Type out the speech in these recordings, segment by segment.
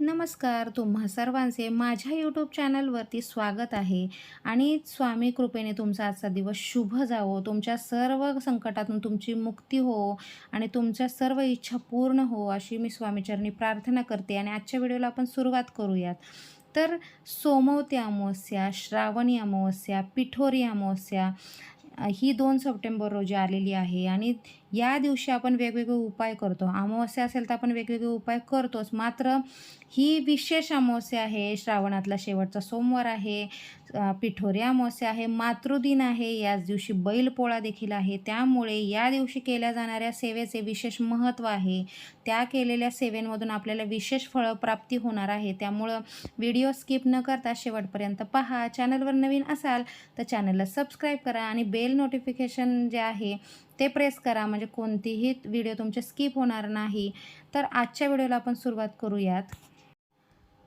नमस्कार तुम्हा सर्वांचे माझ्या यूट्यूब चॅनलवरती स्वागत आहे. आणि स्वामी कृपेने तुमचा आजचा दिवस शुभ जावो. तुमच्या सर्व संकटातून तुमची मुक्ती हो आणि तुमच्या सर्व इच्छा पूर्ण हो अशी मी स्वामीचरणी प्रार्थना करते आणि आजच्या व्हिडिओला आपण सुरुवात करूयात. तर सोमवती अमावस्या श्रावणी अमावस्या पिठोरी अमावस्या ही दोन सप्टेंबर रोजी आलेली आहे आणि या दिवशी आपण वेगवेगळे उपाय करतो. अमावस्या असेल तर आपण वेगवेगळे उपाय करतोच. मात्र ही विशेष अमावस्या आहे श्रावणातला शेवटचा सोमवार आहे पिठोरी अमावस्या आहे मातृदिन आहे याच दिवशी बैलपोळा देखील आहे. त्यामुळे या दिवशी केल्या जाणाऱ्या सेवेचे विशेष महत्त्व आहे. त्या केलेल्या सेवेंमधून आपल्याला विशेष फळप्राप्ती होणार आहे. त्यामुळं व्हिडिओ स्किप न करता शेवटपर्यंत पहा. चॅनलवर नवीन असाल तर चॅनलला सबस्क्राईब करा आणि बेल नोटिफिकेशन जे आहे ते प्रेस करा. म्हणजे कोणतीही व्हिडिओ तुमचे स्किप होणार नाही. तर आजच्या व्हिडिओला आपण सुरुवात करूयात.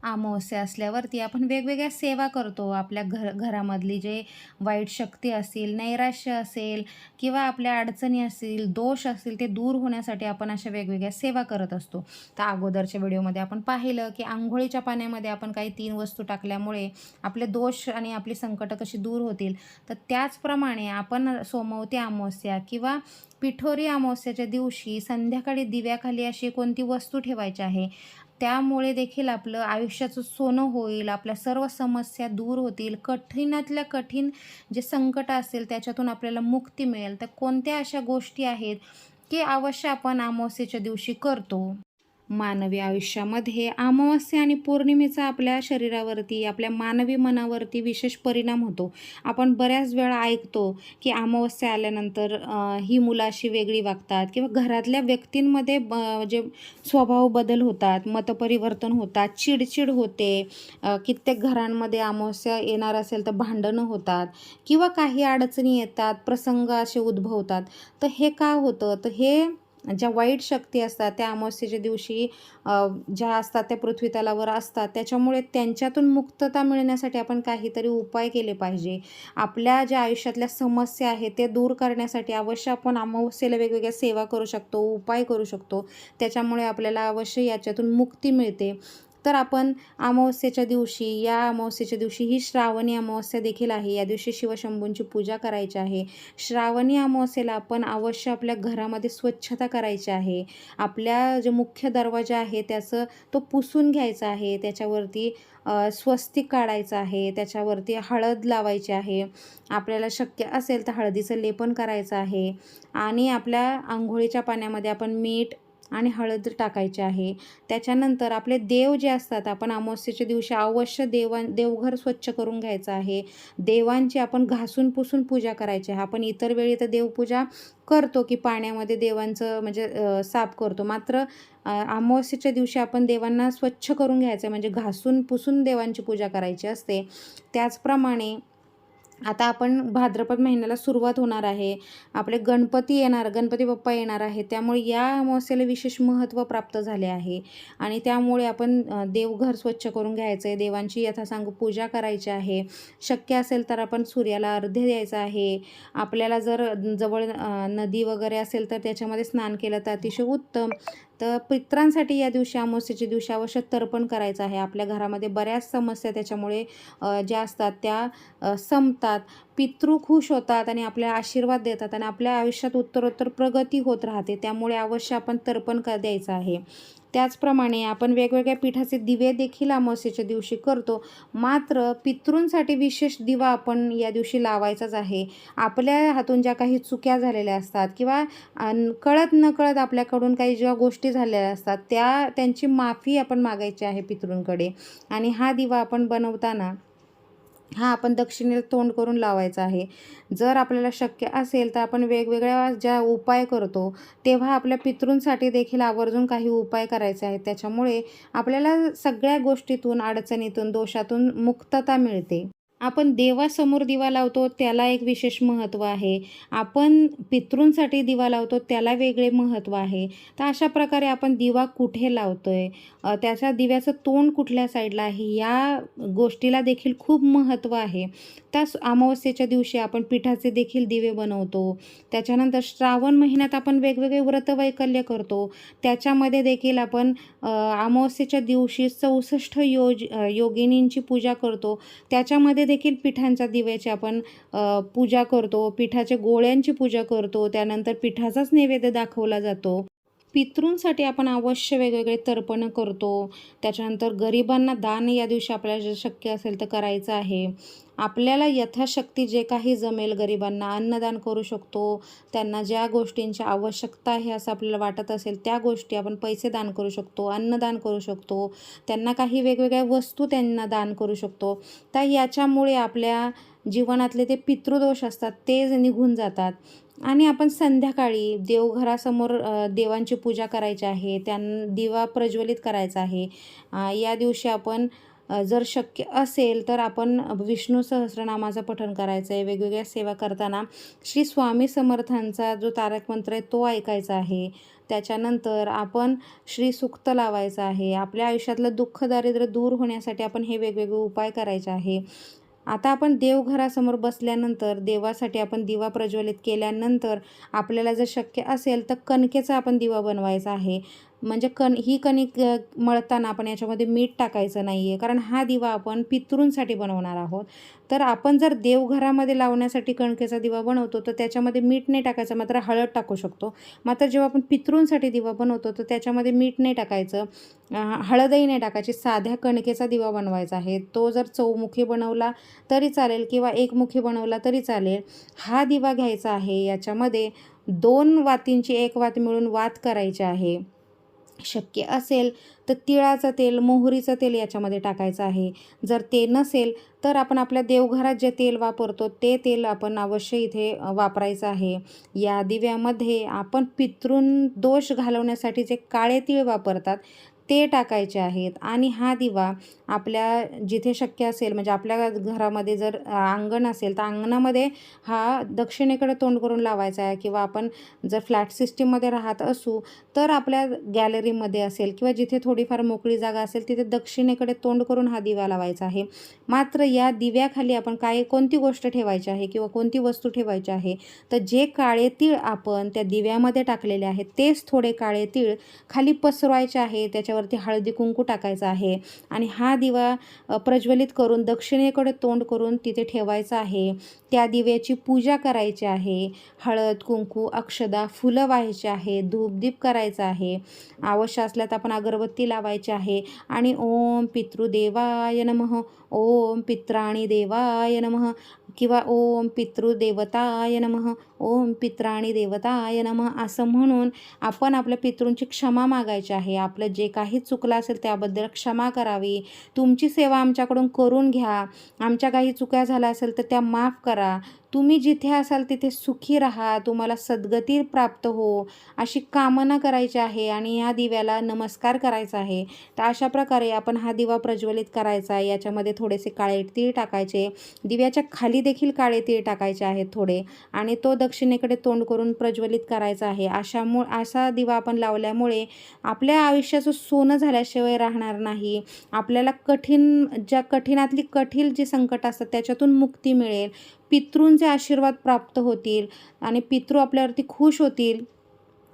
अमावस्या असल्यावरती आपण वेगवेगळ्या सेवा करतो. आपल्या घर घरामधली जे वाईट शक्ती असतील नैराश्य असेल किंवा आपल्या अडचणी असतील दोष असतील ते दूर होण्यासाठी आपण अशा वेगवेगळ्या सेवा करत असतो. तर अगोदरच्या व्हिडिओमध्ये आपण पाहिलं की आंघोळीच्या पाण्यामध्ये आपण काही तीन वस्तू टाकल्यामुळे आपले दोष आणि आपली संकटं कशी दूर होतील. तर त्याचप्रमाणे आपण सोमवती अमावस्या किंवा पिठोरी अमावस्याच्या दिवशी संध्याकाळी दिव्याखाली अशी कोणती वस्तू ठेवायची आहे? त्यामुळे देखील आपलं आयुष्याचं सोनं होईल आपल्या सर्व समस्या दूर होतील. कठीणातल्या कठीण जे संकट असेल त्याच्यातून आपल्याला मुक्ती मिळेल. तर कोणत्या अशा गोष्टी आहेत की अवश्य आपण अमावस्येच्या दिवशी करतो? मानवी आयुष्यामध्ये अमावस्या आणि पौर्णिमेचा आपल्या शरीरावरती आपल्या मानवी मनावरती विशेष परिणाम होतो. आपण बऱ्याच वेळा ऐकतो की अमावस्या आल्यानंतर ही मुलं अशी वेगळी वागतात किंवा घरातल्या व्यक्तींमध्ये ब जे स्वभाव बदल होतात मतपरिवर्तन होतात चिडचिड होते कित्येक घरांमध्ये अमावस्या येणार असेल तर भांडणं होतात किंवा काही अडचणी येतात प्रसंग असे उद्भवतात. तर हे का होतं? तर हे ज्या वाईट शक्ती असतात त्या अमावस्येच्या दिवशी ज्या असतात त्या पृथ्वी तलावर असतात त्याच्यामुळे त्यांच्यातून मुक्तता मिळण्यासाठी आपण काहीतरी उपाय केले पाहिजे. आपल्या ज्या आयुष्यातल्या समस्या आहेत ते दूर करण्यासाठी अवश्य आपण अमावस्येला वेगवेगळ्या सेवा करू शकतो उपाय करू शकतो. त्याच्यामुळे आपल्याला अवश्य याच्यातून मुक्ती मिळते. तर आपण अमावस्येच्या दिवशी या अमावस्येच्या दिवशी ही श्रावणी अमावस्या देखील आहे. या दिवशी शिवशंभूंची पूजा करायची आहे. श्रावणी अमावस्येला आपण अवश्य आपल्या घरामध्ये स्वच्छता करायची आहे. आपल्या जे मुख्य दरवाजा आहे त्याचं तो पुसून घ्यायचा आहे. त्याच्यावरती स्वस्तिक काढायचं आहे. त्याच्यावरती हळद लावायची आहे. आपल्याला शक्य असेल तर हळदीचं लेपन करायचं आहे. आणि आपल्या आंघोळीच्या पाण्यामध्ये आपण मीठ आणि हळद टाकायची आहे. त्याच्यानंतर आपले देव जे असतात आपण अमावस्येच्या दिवशी अवश्य देवां देवघर स्वच्छ करून घ्यायचं आहे. देवांची आपण घासून पुसून पूजा करायची आहे. आपण इतर वेळी तर देवपूजा करतो की पाण्यामध्ये देवांचं म्हणजे साफ करतो. मात्र अमावस्येच्या दिवशी आपण देवांना स्वच्छ करून घ्यायचं आहे. म्हणजे घासून पुसून देवांची पूजा करायची असते. त्याचप्रमाणे आता आपण भाद्रपद महिन्याला सुरुवात होणार आहे. आपले गणपती येणार गणपती बाप्पा येणार आहे त्यामुळे या अमावस्येला विशेष महत्त्व प्राप्त झाले आहे. आणि त्यामुळे आपण देवघर स्वच्छ करून घ्यायचं आहे देवांची यथासांग पूजा करायची आहे. शक्य असेल तर आपण सूर्याला अर्ध्य द्यायचं आहे. आपल्याला जर जवळ नदी वगैरे असेल तर त्याच्यामध्ये स्नान केलं तर अतिशय उत्तम. तर पित्रांसाठी या दिवशी अमावस्येच्या दिवशी आवश्यक तर्पण करायचं आहे. आपल्या घरामध्ये बऱ्याच समस्या त्याच्यामुळे ज्या असतात त्या संपतात. पितृ खुश होतात आणि आपल्याला आशीर्वाद देतात आणि आपल्या आयुष्यात उत्तरोत्तर प्रगती होत राहते त्यामुळे अवश्य आपण तर्पण कर द्यायचं आहे. त्याचप्रमाणे आपण वेगवेगळ्या पिठाचे दिवे देखील अमावस्येच्या दिवशी करतो मात्र पितृंसाठी विशेष दिवा आपण या दिवशी लावायचाच आहे. आपल्या हातून ज्या काही चुक्या झालेल्या असतात किंवा कळत नकळत आपल्याकडून काही ज्या गोष्टी झालेल्या असतात त्या त्यांची माफी आपण मागायची आहे पितृंकडे. आणि हा दिवा आपण बनवताना हा आपण दक्षिणेला तोंड करून लावायचा आहे. जर आपल्याला शक्य असेल तर आपण वेगवेगळ्या ज्या उपाय करतो तेव्हा आपल्या पितृंसाठी देखील आवर्जून काही उपाय करायचे आहेत. त्याच्यामुळे आपल्याला सगळ्या गोष्टीतून अडचणीतून दोषातून मुक्तता मिळते. आपण देवासमोर दिवा लावतो त्याला एक विशेष महत्त्व आहे. आपण पितृंसाठी दिवा लावतो त्याला वेगळे महत्त्व आहे. तर अशा प्रकारे आपण दिवा कुठे लावतोय? आहे त्याच्या दिव्याचं तोंड कुठल्या साईडला आहे? या गोष्टीला देखील खूप महत्त्व आहे. त्याच अमावस्येच्या दिवशी आपण पिठाचे देखील दिवे बनवतो. त्याच्यानंतर श्रावण महिन्यात आपण वेगवेगळे व्रतवैकल्य करतो. त्याच्यामध्ये देखील आपण अमावस्येच्या दिवशी चौसष्ट योज योगिनींची पूजा करतो. त्याच्यामध्ये देखील पिठांच्या दिव्याची आपण पूजा करतो. पिठाच्या गोळ्यांची पूजा करतो. त्यानंतर पिठाचाच नैवेद्य दाखवला जातो. पितृंसाठी आपण अवश्य वेगवेगळे तर्पणं करतो. त्याच्यानंतर गरिबांना दान या दिवशी आपल्याला जे शक्य असेल तर करायचं आहे. आपल्याला यथाशक्ती जे काही जमेल गरिबांना अन्नदान करू शकतो. त्यांना ज्या गोष्टींची आवश्यकता आहे असं आपल्याला वाटत असेल त्या गोष्टी आपण पैसे दान करू शकतो अन्नदान करू शकतो. त्यांना काही वेगवेगळ्या वस्तू त्यांना दान करू शकतो. तर याच्यामुळे आपल्या जीवनातले ते पितृदोष असतात ते निघून जातात. आणि आपण संध्याकाळी देवघरासमोर देवांची पूजा करायची आहे त्यां दिवा प्रज्वलित करायचा आहे. या दिवशी आपण जर शक्य असेल तर आपण विष्णू सहस्रनामाचं पठण करायचं आहे वेगवेगळ्या सेवा करताना श्री स्वामी समर्थांचा जो तारक मंत्र आहे तो ऐकायचा आहे. त्याच्यानंतर आपण श्री सुक्त लावायचं आहे. आपल्या आयुष्यातलं दुःख दारिद्र्य दूर होण्यासाठी आपण हे वेगवेगळे उपाय करायचे आहे. आता आपण देवघरासमोर बसल्यानंतर देवासाठी आपण दिवा प्रज्वलित केल्यानंतर आपल्याला जर शक्य असेल तर कणकेचा आपण दिवा बनवायचा आहे. म्हणजे कण ही कणिक मळताना आपण याच्यामध्ये मीठ टाकायचं नाही आहे कारण हा दिवा आपण पितृंसाठी बनवणार आहोत. तर आपण जर देवघरामध्ये लावण्यासाठी कणकेचा दिवा बनवतो तर त्याच्यामध्ये मीठ नाही टाकायचं मात्र हळद टाकू शकतो. मात्र जेव्हा आपण पितृंसाठी दिवा बनवतो तर त्याच्यामध्ये मीठ नाही टाकायचं हळदही नाही टाकायची साध्या कणकेचा दिवा बनवायचा आहे. तो जर चौमुखी बनवला तरी चालेल किंवा एकमुखी बनवला तरी चालेल. हा दिवा घ्यायचा आहे. याच्यामध्ये दोन वातींची एक वात मिळून वात करायची आहे. शक्य असेल तर तिळाचं तेल मोहरीचं तेल याच्यामध्ये टाकायचं आहे. जर ते नसेल तर आपण आपल्या देवघरात जे तेल वापरतो ते तेल आपण अवश्य इथे वापरायचं आहे. या दिव्यामध्ये आपण पितृन दोष घालवण्यासाठी जे काळे तीळ वापरतात ते टाकायचे आहेत. आणि हा दिवा आपल्या जिथे शक्य असेल म्हणजे आपल्या घरामध्ये जर अंगण असेल तर अंगणामध्ये हा दक्षिणेकडे तोंड करून लावायचा आहे. किंवा आपण जर फ्लॅट सिस्टीममध्ये राहत असू तर आपल्या गॅलरीमध्ये असेल किंवा जिथे थोडीफार मोकळी जागा असेल तिथे दक्षिणेकडे तोंड करून हा दिवा लावायचा आहे. मात्र या दिव्याखाली आपण काय कोणती गोष्ट ठेवायची आहे किंवा कोणती वस्तू ठेवायची आहे तर जे काळे तीळ आपण त्या दिव्यामध्ये टाकलेले आहेत तेच थोडे काळे तीळ खाली पसरवायचे आहे. त्याच्या त्याच्यावरती हळदी कुंकू टाकायचं आहे. आणि हा दिवा प्रज्वलित करून दक्षिणेकडे तोंड करून तिथे ठेवायचा आहे. त्या दिव्याची पूजा करायची आहे. हळद कुंकू अक्षदा फुलं व्हायची आहे. धूपदीप करायचं आहे. आवश्यक असल्यात आपण अगरबत्ती लावायची आहे. आणि ओम पितृदेवाय नमः. ओम पित्राणी देवाय नमः. किंवा ओम पितृदेवताय नमः ओम पित्राणी देवताय नमः असं म्हणून आपण आपल्या पितृंची क्षमा मागायची आहे. आपलं जे काही चुकलं असेल त्याबद्दल क्षमा करावी. तुमची सेवा आमच्याकडून करून घ्या. आमच्या काही चुक्या झाल्या असेल तर त्या माफ करा. तुम्ही जिथे असाल तिथे सुखी राहा तुम्हाला सद्गती प्राप्त हो अशी कामना करायची आहे आणि या दिव्याला नमस्कार करायचा आहे. तर अशा प्रकारे आपण हा दिवा प्रज्वलित करायचा आहे. याच्यामध्ये थोडेसे काळे तीळ टाकायचे. दिव्याच्या खाली देखील काळे तीळ टाकायचे आहेत थोडे आणि तो दक्षिणेकडे तोंड करून प्रज्वलित करायचा आहे. अशामु असा दिवा आपण लावल्यामुळे आपल्या आयुष्याचं सोनं झाल्याशिवाय राहणार नाही. आपल्याला कठीण ज्या कठीणातली कठीण जी संकट असतात त्याच्यातून मुक्ती मिळेल. पितृंचे आशीर्वाद प्राप्त होतील आणि पितृ आपल्यावरती खुश होतील.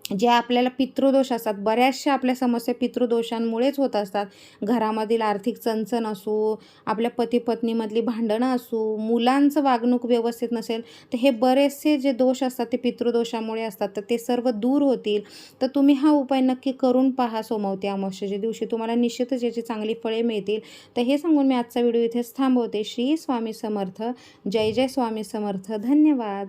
जे आपल्याला पितृदोष असतात बऱ्याचशा आपल्या समस्या पितृदोषांमुळेच होत असतात. घरामधील आर्थिक चणचण असू आपल्या पती पत्नीमधली भांडणं असू मुलांचं वागणूक व्यवस्थित नसेल तर हे बरेचसे जे दोष असतात ते पितृदोषामुळे असतात. तर ते सर्व दूर होतील. तर तुम्ही हा उपाय नक्की करून पहा सोमवते अमावस्याच्या दिवशी. तुम्हाला निश्चितच याची चांगली फळे मिळतील. तर हे सांगून मी आजचा व्हिडिओ इथेच थांबवते. श्री स्वामी समर्थ. जय जय स्वामी समर्थ. धन्यवाद.